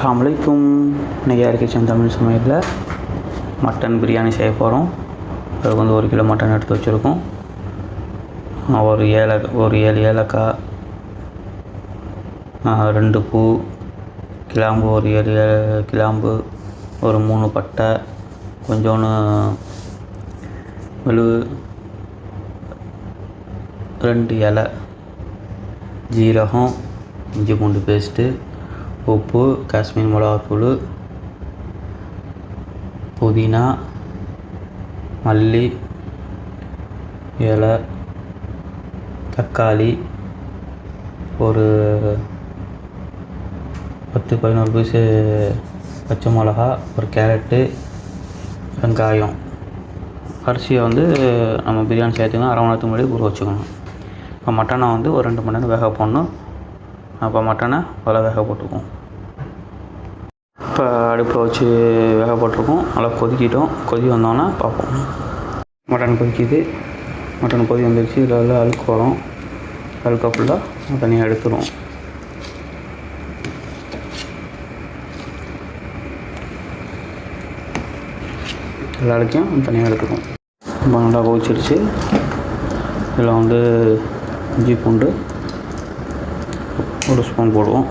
அஸ்ஸலாமு அலைக்கும். இன்றைக்கி யார் கிச்சன் தமிழ் சமையலில் மட்டன் பிரியாணி செய்ய போகிறோம் அதுக்கு வந்து ஒரு கிலோ மட்டன் எடுத்து வச்சுருக்கோம். ஒரு ஏல ஒரு ஏழு ஏலக்காய் ரெண்டு பூ கிளாம்பு ஒரு ஏழு ஏ- கிளாம்பு ஒரு மூணு பட்டை கொஞ்சோன்னு மெழுகு ரெண்டு இலை ஜீரகம் இஞ்சி பூண்டு பேஸ்ட்டு உப்பு காஷ்மீர் மிளகாத்தூள் புதினா மல்லி இலை தக்காளி ஒரு பத்து பதினோரு பீஸு பச்சை மிளகா ஒரு கேரட்டு வெங்காயம். அரிசியை வந்து நம்ம பிரியாணி சேர்த்துக்கணும் அரை மணி நேரத்துக்கு முன்னாடி ஊற வச்சுக்கணும். இப்போ மட்டனை வந்து ஒரு ரெண்டு மணி நேரம் வேக போடணும். அப்போ மட்டனை அதில் வேக போட்டுக்குவோம். அடுப்பில் வச்சு வேக போட்டிருக்கோம். நல்லா கொதிக்கிட்டோம். கொதி வந்தோன்னே பார்ப்போம். மட்டன் கொதிக்குது. மட்டன் கொதி வந்துருச்சு. இதில் எல்லாம் அழுக்கு வரும். அழுக்க ஃபுல்லாக தனியாக எடுத்துருவோம். எல்லா அழுக்கையும் தனியாக எடுத்துக்கும் இப்போ நல்லா கொதிச்சிருச்சு. இதில் வந்து இஞ்சி பூண்டு ஒரு ஸ்பூன் போடுவோம்.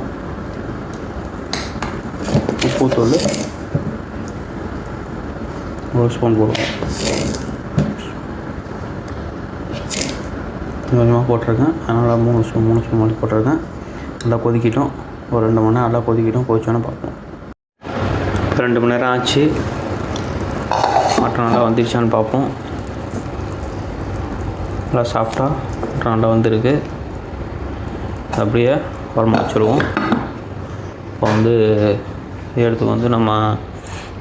உப்புத்தூள் ஒரு ஸ்பூன் போடுவோம் கொஞ்சம் கொஞ்சமாக போட்டிருக்கேன். அதனால் மூணு ஸ்பூன் மூணு ஸ்பூன் மாதிரி போட்டிருக்கேன். நல்லா கொதிக்கிட்டோம். ஒரு ரெண்டு மணி நேரம் நல்லா கொதிக்கிட்டோம். கொதிச்சோன்னே பார்ப்போம். இப்போ ரெண்டு மணி நேரம் ஆச்சு. மட்டன் நல்லா வந்துருச்சான்னு பார்ப்போம். நல்லா சாஃப்டாக மட்டன் நல்லா வந்திருக்கு. அப்படியே உரமாக வச்சுருவோம். இப்போ வந்து எடுத்து வந்து நம்ம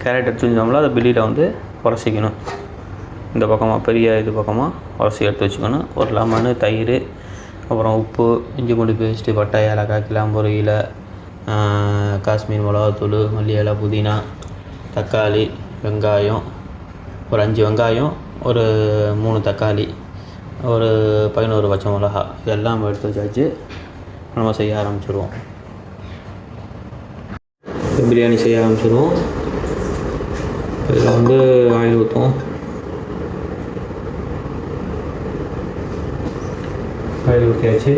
கேரட் எடுத்து வச்சோம்ல அதை பில்லியில் வந்து உரசிக்கணும். இந்த பக்கமாக பெரிய இது பக்கமாக உரசி எடுத்து வச்சுக்கணும். ஒரு லெமனு தயிர் அப்புறம் உப்பு இஞ்சி பூண்டு பேஸ்ட்டு பட்டை ஏலக்காய் கிளாம்பு இலை காஷ்மீர் மிளகாத்தூள் மல்லி இலை புதினா தக்காளி வெங்காயம் ஒரு அஞ்சு வெங்காயம் ஒரு மூணு தக்காளி ஒரு பதினோரு பச்சை மிளகா இதெல்லாம் நம்ம எடுத்து வச்சாச்சு நம்ம செய்ய ஆரம்பிச்சிடுவோம் பிரியாணி செய்ய ஆரம்பிச்சிடுவோம் இதில் வந்து ஆயில் ஊற்றுவோம் ஆயில் ஊற்றியாச்சு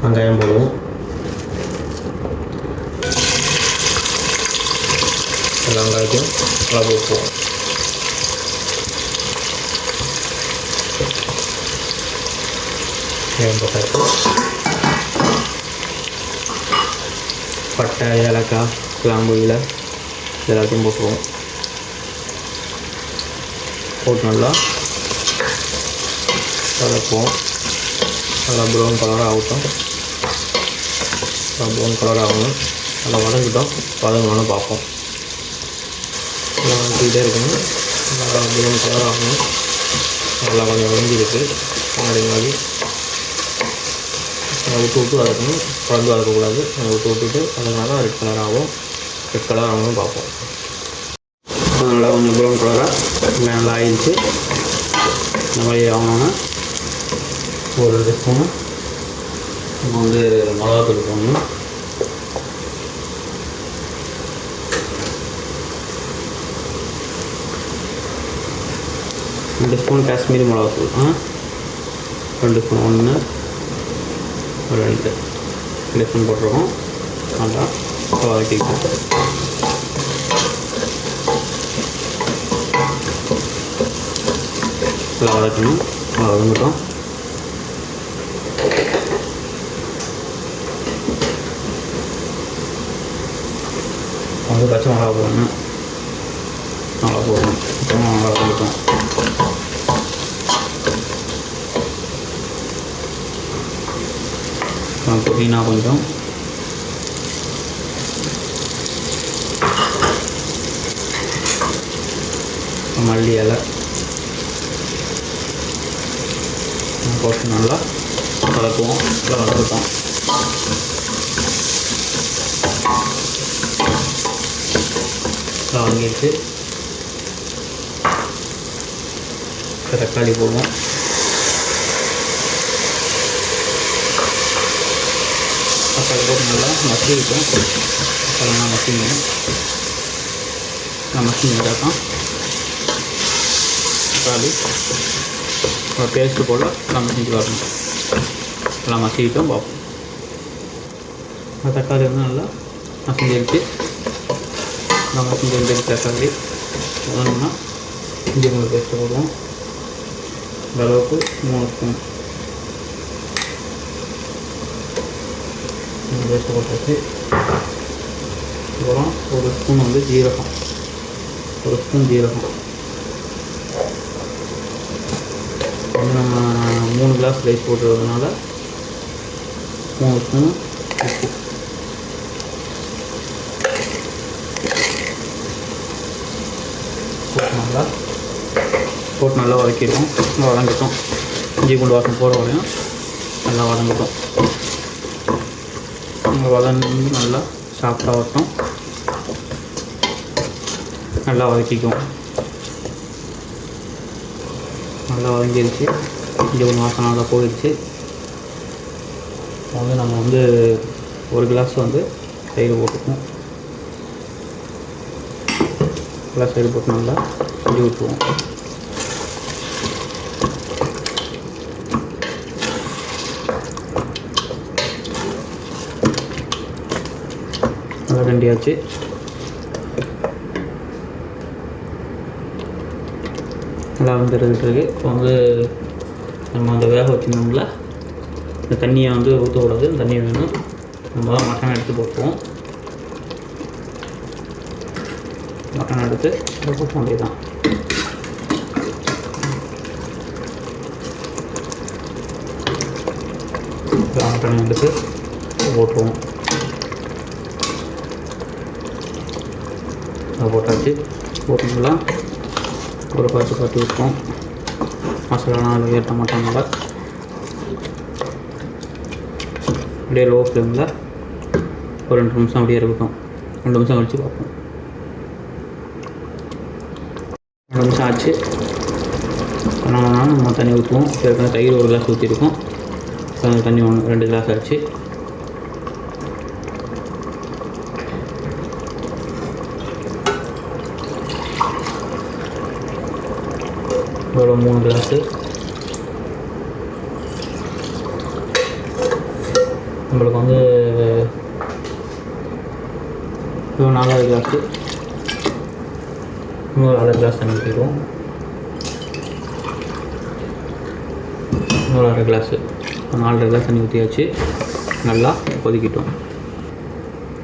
வெங்காயம் போடுவோம் எல்லா வெங்காயத்தையும் நல்லா போட்டுவோம் வெங்காயம் போட்டாச்சு பட்டை ஏலக்காய் கிராம்பு இலை எல்லாத்தையும் போட்டுருவோம். போட்டு நல்லா வதக்குவோம் நல்லா ப்ரௌன் கலராக ஆகட்டும். நல்லா ப்ரௌன் கலர் ஆகணும். நல்லா வதங்கிட்டோம் வதங்கணும்னு பார்ப்போம். நல்லா வதக்கிட்டே இருக்கணும். நல்லா ப்ரௌன் கலர் ஆகணும். நல்லா கொஞ்சம் வளைஞ்சிருக்கு முன்னாடி மாதிரி. விட்டு விட்டு வதக்கணும் குழம்பு வளர்க்கக்கூடாது அதை விட்டு விட்டுட்டு அதனால ரெட் கலர் ஆகும் ரெட் கலர் ஆகணும்னு பார்ப்போம். நல்லா கொஞ்சம் ப்ரௌன் கலராக நல்லா ஆயிடுச்சு. இந்த மாதிரி ஆகணும்னா ஒரு ரெண்டு ஸ்பூனு நம்ம வந்து மிளகாத்தூள் போடணும். ரெண்டு ஸ்பூன் காஷ்மீரி மிளகாத்தூள். ஆ? ரெண்டு ஸ்பூன் ஒன்று ரெண்டு. ரெண்டு ஸ்பூன் போட்டிருக்கோம் நல்லா வதக்கிக்கலாம் நல்லா வதக்கணும் நல்லா வதங்கட்டும் வந்து பச்சை மிளகா போடணும் நல்லா போடணும் அப்புறமா நல்லா வதங்கட்டும் புதினா கொஞ்சம் மல்லி இலை. போட்டு நல்லா வதக்குவோம். நல்லா வளர்த்துட்டோம் வாங்கிட்டு தக்காளி போடுவோம். தக்காளி போட்டு நல்லா மசிக்கிட்டோம் தக்காளிலாம் மசிக்கணும் நான் மசிக்கிட்டாக்கா தக்காளி ஒரு பேஸ்ட்டு போல் எல்லாம் மசிஞ்சு வரணும் எல்லாம் மசிக்கிட்டோம் பார்ப்போம் அந்த தக்காளி வந்து நல்லா மசிஞ்சிருச்சு நல்லா மசிஞ்சிருச்சு தக்காளி அதனால இஞ்சி பூண்டு பேஸ்ட்டு போடுவோம் இந்த அளவுக்கு மூணு ஸ்பூன் பேஸ்ட்டு போட்டாச்சு அப்புறம் ஒரு ஸ்பூன் வந்து ஜீரகம். ஒரு ஸ்பூன் ஜீரகம். வந்து நம்ம மூணு கிளாஸ் ரைஸ் போட்டுறதுனால மூணு ஸ்பூன் உப்பு. போட்டு நல்லா போட்டு நல்லா வதக்கிட்டோம். நல்லா வதங்கிட்டோம். இஞ்சி பூண்டு வாசம் போகிற வரையும் நல்லா வதங்கிட்டோம். வதங்கி நல்லா சாஃப்டாக வரட்டும். நல்லா வதக்கிக்குவோம் நல்லா வதங்கிருச்சு. இங்கே ஒரு மாதம் நல்லா போயிடுச்சு. வந்து நம்ம வந்து ஒரு கிளாஸ் வந்து தயிர் போட்டுக்குவோம். கிளாஸ் தயிர் போட்டு நல்லா செஞ்சு விட்டுருவோம் நல்லா ரெண்டியாச்சு நல்லா வந்துருக்கிட்டு இருக்கு. இப்போ வந்து நம்ம அந்த வேக வச்சுருந்தோம்ல இந்த தண்ணியை வந்து ஊற்றக்கூடாது இந்த தண்ணி வேணும். நம்ம தான் மட்டன் எடுத்து போட்டுருவோம். மட்டன் எடுத்து இதை வேண்டியது தான் மட்டன் எடுத்து போட்டுருவோம். அதை போட்டாச்சு. போட்டுங்களா ஒரு பார்த்து பார்த்து விட்டோம் மசாலாலாம் அதில் ஏற்ற மாட்டாங்க அப்படியே லோ ஃப்ளேமில் ஒரு ரெண்டு நிமிஷம் அப்படியே இருக்கட்டும். ரெண்டு நிமிஷம் கழித்து பார்ப்போம். ரெண்டு நிமிஷம் ஆச்சு. நம்ம தண்ணி ஊற்றுவோம் ஏற்கனவே தயிர் ஒரு கிளாஸ் ஊற்றிருக்கோம் தண்ணி ஒன்று ரெண்டு கிளாஸ் ஆச்சு. இவ்வளோ மூணு கிளாஸு நம்மளுக்கு வந்து இவ்வளோ நாலாவது கிளாஸு இன்னொரு அரை கிளாஸ் தண்ணி ஊற்றிடுவோம் இன்னொரு அரை கிளாஸு நாலரை கிளாஸ் தண்ணி ஊற்றியாச்சு நல்லா கொதிக்கிட்டோம்.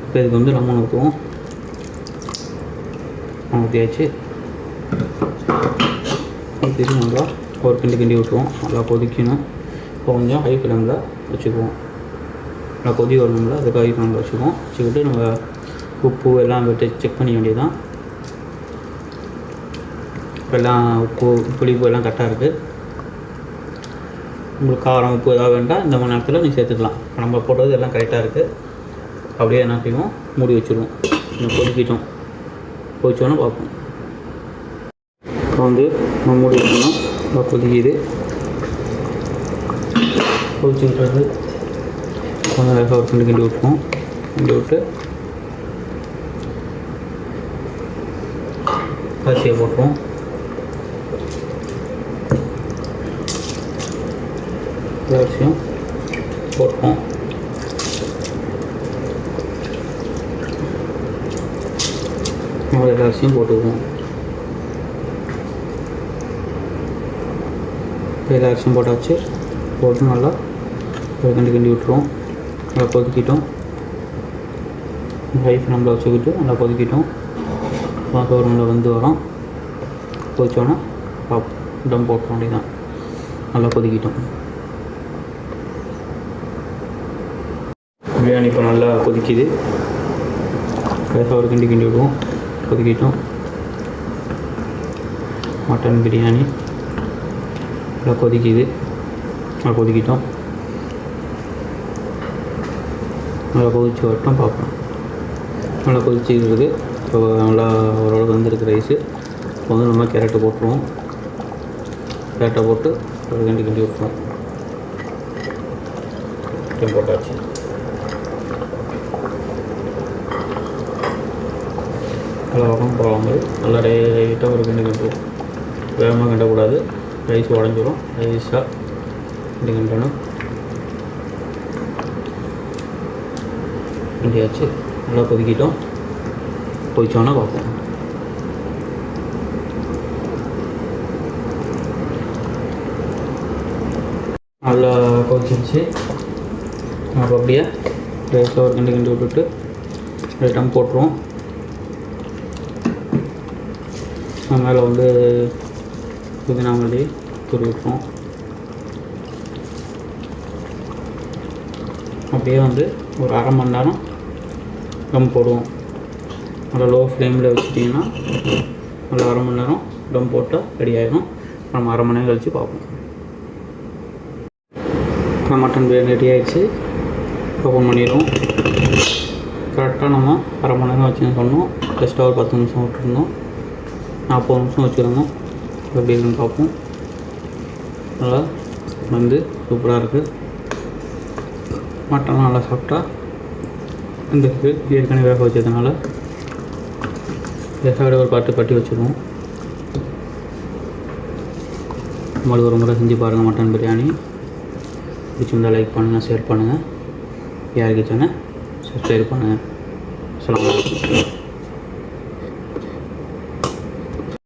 இப்போ இதுக்கு வந்து லெமன் ஊற்றுவோம் ஊற்றியாச்சு ஊற்றிட்டு நல்லா ஒரு கிண்டி கிண்டி விட்டுருவோம் நல்லா கொதிக்கணும். இப்போ கொஞ்சம் ஹை ஃப்ளேமில் வச்சுக்குவோம். நல்லா கொதி வரணும்ல அதுக்கு ஹை ஃப்ளேமில் வச்சுக்குவோம். வச்சுக்கிட்டு நம்ம உப்பு எல்லாம் விட்டு செக் பண்ண வேண்டியதுதான். எல்லாம் உப்பு புளிப்பு எல்லாம் கரெக்டாக இருக்குது உங்களுக்கு காரம் உப்பு ஏதாவது வேண்டாம் இந்த மணி நேரத்தில் நீ சேர்த்துக்கலாம். இப்போ நம்ம போட்டது எல்லாம் கரெக்டாக இருக்குது அப்படியே என்ன செய்வோம்? மூடி வச்சுருவோம். இன்னும் கொதிக்கிட்டோம். கொதிச்சோன்னே பார்ப்போம். இப்போ வந்து நம்ம மூடி வைக்கணும் நல்லா கொதிக்குது. கொதிச்சுட்டு வந்து கொஞ்சம் லேசாக ஒரு கிண்டு கிண்டி விட்டுருவோம் கிண்டி விட்டு அரிசியை போட்டுருவோம். அரிசியும் போட்டுருவோம். எல்லா அரிசியும் போட்டுக்குவோம். கையில் ஆக்ஷன் போட்டாச்சு போட்டு நல்லா கண்டு கிண்டி கிண்டி விட்டுருவோம். நல்லா கொதிக்கிட்டோம் ஹை ஃப்ளேமில் வச்சுக்கிட்டு நல்லா கொதிக்கிட்டோம் வாசவரமில் வந்து வரோம். கொதிச்சோன்னா டம் போட்ட வேண்டியதான் நல்லா கொதிக்கிட்டோம் பிரியாணி இப்போ நல்லா கொதிக்குது லேசாக ஒரு கிண்டி கிண்டி விடுவோம். கொதிக்கிட்டோம் மட்டன் பிரியாணி. நல்லா கொதிக்குது. நல்லா கொதிக்கிட்டோம். நல்லா கொதிச்சு வரட்டும் பார்ப்போம். நல்லா கொதிச்சுக்கிட்டு இப்போ நல்லா ஓரளவுக்கு வந்துருக்கு ரைஸு இப்போ வந்து நம்ம கேரட்டு போட்டுருவோம். கேரட்டை போட்டு ஒரு கண்டி விட்டுருவோம் போட்டாச்சு. நல்லா வரும் போகிற நல்லா லைட்டாக ஒரு கிண்டி கண்டு. வேகமாக கண்டக்கூடாது. ரைஸ் உடஞ்சிரும் ரைஸாக கிண்டு கிண்டணும் கிண்டியாச்சு நல்லா கொதிக்கிட்டோம் கொதிச்சோன்னா பார்ப்போம். நல்லா கொதிச்சிருச்சு அப்போ அப்படியே ரைஸில் ஒரு கிண்டு கிண்டு விட்டுட்டு ரைட்டாக போட்டுருவோம். மேலே வந்து புதினா நாங்களே தூவி அப்படியே வந்து ஒரு அரை மணி நேரம் டம் போடுவோம். நல்லா லோ ஃப்ளேமில் வச்சுட்டிங்கன்னா நல்லா அரை மணி நேரம் டம் போட்டால் ரெடி ஆகிடும் நம்ம அரை மணி நேரம் கழித்து பார்ப்போம். இப்போ மட்டன் பிரியாணி ரெடி ஆகிடுச்சு ஓப்பன் பண்ணிடுவோம். கரெக்டாக நம்ம அரை மணி நேரம் வச்சுன்னு சொன்னோம். ஜஸ்ட்டாக ஒரு பத்து நிமிஷம் விட்டுருந்தோம். நாற்பது நிமிஷம் வச்சுருந்தோம். எப்படி இருக்குன்னு பார்ப்போம். நல்லா வந்து சூப்பராக இருக்குது மட்டன்லாம் நல்லா சாப்பிட்டா இந்த ஏற்கனவே வேக வச்சதுனால விட ஒரு பாட்டு பட்டி வச்சுருவோம். நம்மளுக்கு ஒரு முறை செஞ்சு பாருங்கள் மட்டன் பிரியாணி. பிடிச்சிருந்தால் லைக் பண்ணுங்கள் ஷேர் பண்ணுங்கள் யாருக்கு சேனல் சப்ஸ்கிரைப் பண்ணுங்கள் அஸ்ஸலாமு